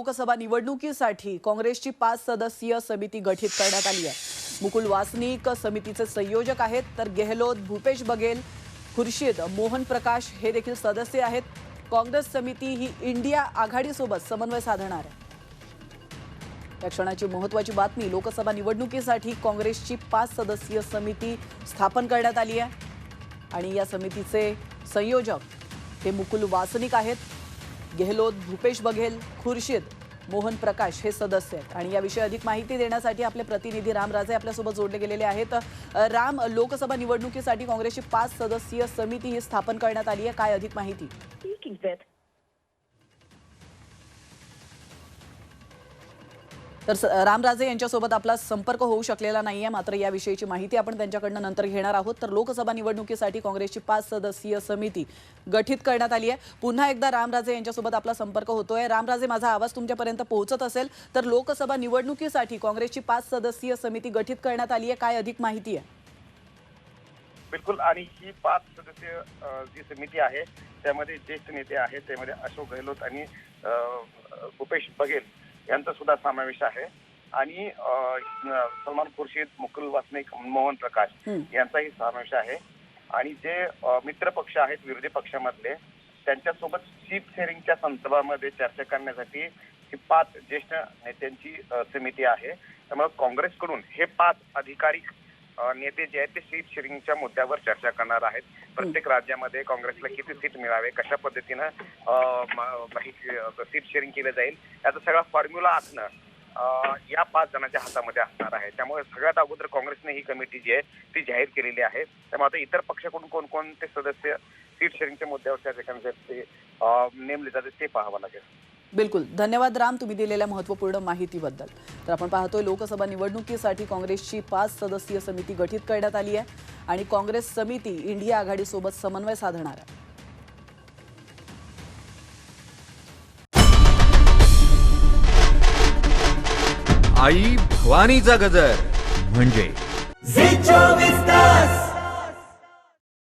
लोकसभा निवडणुकीसाठी काँग्रेसची पाच सदस्यीय समिती गठीत करण्यात आली आहे. मुकुल वासनिक समितीचे संयोजक आहेत तर गेहलोत भूपेश बघेल खुर्शीद मोहन प्रकाश हे देखील सदस्य आहेत. काँग्रेस समिती ही इंडिया आघाडीसोबत समन्वय साधणार आहे. या क्षणाची महत्वाची बातमी लोकसभा निवडणुकीसाठी काँग्रेसची पाच सदस्यीय समिती स्थापन करण्यात आली आहे. आणि या समितीचे संयोजक हे मुकुल वासनिक आहेत. गेहलोत भूपेश बघेल खुर्शीद मोहन प्रकाश हे सदस्य आहेत. आणि याविषयी अधिक माहिती देण्यासाठी आपले प्रतिनिधी राम राजे आपल्यासोबत जोडले गेलेले आहेत. राम लोकसभा निवडणुकीसाठी काँग्रेसची पाच सदस्यीय समिती ही स्थापन करण्यात आली आहे. काय अधिक माहिती? तर रामराजे यांच्यासोबत आपला संपर्क होऊ शकलेला नाही आहे मात्र याविषयीची माहिती आपण त्यांच्याकडनं नंतर घेणार आहोत. तर लोकसभा निवडणुकीसाठी काँग्रेसची पाच सदस्यीय समिती गठीत करण्यात आली आहे. पुन्हा एकदा रामराजे यांच्यासोबत आपला संपर्क होतोय. रामराजे माझा आवाज तुमच्यापर्यंत पोहोचत असेल तर लोकसभा निवडणुकीसाठी काँग्रेसची पाच सदस्यीय समिती गठीत करण्यात आली आहे. काय अधिक माहिती आहे? बिलकुल आणि ही पाच सदस्य जी समिती आहे त्यामध्ये ज्येष्ठ नेते आहेत त्यामध्ये अशोक गहलोत आणि भूपेश बघेल यांचा सुद्धा समावेश आहे. आणि सलमान खुर्शीद मुकुल वासनिक मोहन प्रकाश. यांचाही समावेश आहे. आणि जे मित्र पक्ष आहेत विरोधी पक्षामधले त्यांच्यासोबत सीट शेअरिंगच्या संदर्भामध्ये चर्चा करण्यासाठी ही पाच ज्येष्ठ नेत्यांची समिती आहे. त्यामुळे काँग्रेसकडून हे पाच अधिकारी नेते जे आहेत ते सीट शेअरिंगच्या मुद्द्यावर चर्चा करणार आहेत. प्रत्येक राज्यामध्ये काँग्रेसला किती सीट मिळावे कशा पद्धतीनं सीट शेअरिंग केलं जाईल याचा सगळा फॉर्म्युला आखणं अ, या पाच जणांच्या हातामध्ये असणार आहे. त्यामुळे सगळ्यात अगोदर काँग्रेसने ही कमिटी जी आहे ती जाहीर केलेली आहे. त्यामुळे आता इतर पक्षाकडून कोणकोणते सदस्य सीट शेअरिंगच्या मुद्द्यावर चर्चा करण्यासाठी अ, नेमले जाते ते पाहावं लागेल. बिलकुल. धन्यवाद राम तुम्ही दिलेल्या महत्त्वपूर्ण माहितीबद्दल. तर आपण पाहतोय लोकसभा निवडणुकीसाठी काँग्रेसची पाच सदस्यीय समिती गठीत करण्यात आली आहे आणि काँग्रेस समिती इंडिया आघाडीसोबत समन्वय साधणार आहे. आई भवानीचा गजर. म्हणजे झी चोवीस तास.